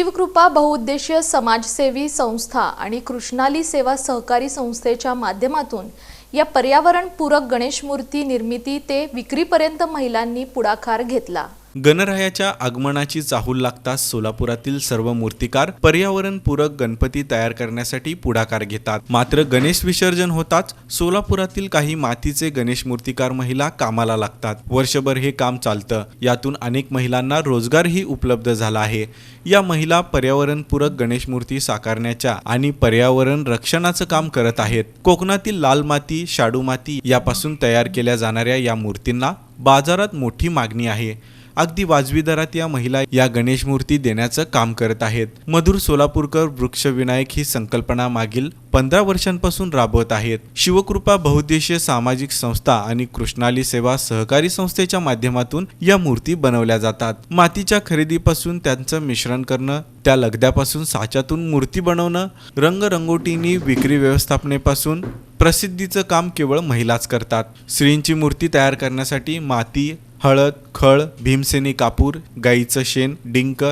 शिवकृपा बहुउद्देशीय समाजसेवी संस्था आणि कृष्णाली सेवा सहकारी संस्थेच्या माध्यमातून या पर्यावरणपूरक गणेश मूर्ती निर्मिती ते विक्रीपर्यंत महिलांनी पुढाकार घेतला. गणरायाच्या आगमनाची चाहूल लागताच सोलापुरातील सर्व मूर्तिकार पर्यावरणपूरक गणपती तयार करण्यासाठी पुढाकार घेतात. मात्र गणेश विसर्जन होताच सोलापुरातील काही मातीचे गणेश मूर्तिकार महिला कामाला लागतात. वर्षभर हे काम चालतं. यातून अनेक महिलांना रोजगारही उपलब्ध झाला आहे. या महिला पर्यावरणपूरक गणेश मूर्ती साकारण्याच्या आणि पर्यावरण रक्षणाचं काम करत आहेत. कोकणातील लाल माती शाडू माती यापासून तयार केल्या जाणाऱ्या या मूर्तींना बाजारात मोठी मागणी आहे. अगदी वाजवी दरात या महिला या गणेश मूर्ती देण्याचं काम करत आहेत. मधुर सोलापूरकर वृक्षविनायक ही संकल्पना मागील पंधरा वर्षांपासून राबवत आहेत. शिवकृपा बहुद्देशीय सामाजिक संस्था आणि कृष्णाली सेवा सहकारी संस्थेच्या माध्यमातून या मूर्ती बनवल्या जातात. मातीच्या खरेदीपासून त्यांचं मिश्रण करणं त्या लगद्यापासून साच्यातून मूर्ती बनवणं रंगरंगोटीनी विक्री व्यवस्थापनेपासून प्रसिद्धीचं काम केवळ महिलाच करतात. श्रींची मूर्ती तयार करण्यासाठी माती हळद खळ भीमसेनी कापूर गाईचं शेण डिंक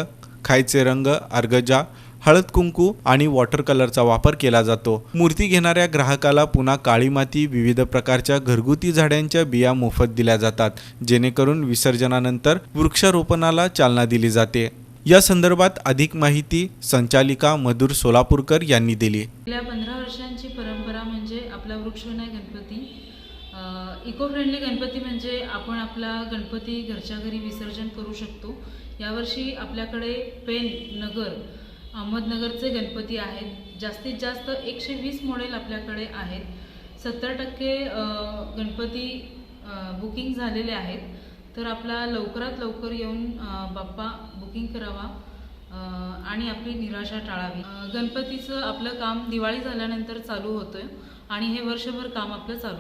खायचे रंग अर्गजा हळद कुंकू आणि वॉटर कलरचा वापर केला जातो. मूर्ती घेणाऱ्या ग्राहकाला पुन्हा काळी माती विविध प्रकारच्या घरगुती झाडांच्या बिया मोफत दिल्या जातात जेणेकरून विसर्जनानंतर वृक्षारोपणाला चालना दिली जाते. या संदर्भात अधिक माहिती संचालिका मधुर सोलापूरकर यांनी दिली. गेल्या पंधरा वर्षांची परंपरा म्हणजे आपला वृक्षविनायक गणपती. इको फ्रेंडली गणपती म्हणजे आपण आपला गणपती घरच्या घरी विसर्जन करू शकतो. यावर्षी आपल्याकडे पेन नगर अहमदनगरचे गणपती आहेत. जास्तीत जास्त एकशे वीस मॉडेल आपल्याकडे आहेत. सत्तर टक्के गणपती बुकिंग झालेले आहेत. तर आपला लवकरात लवकर येऊन बाप्पा बुकिंग करावा आणि आपली निराशा टाळावी. गणपतीचं आपलं काम दिवाळी झाल्यानंतर चालू होतं आणि हे वर्षभर काम आपलं चालू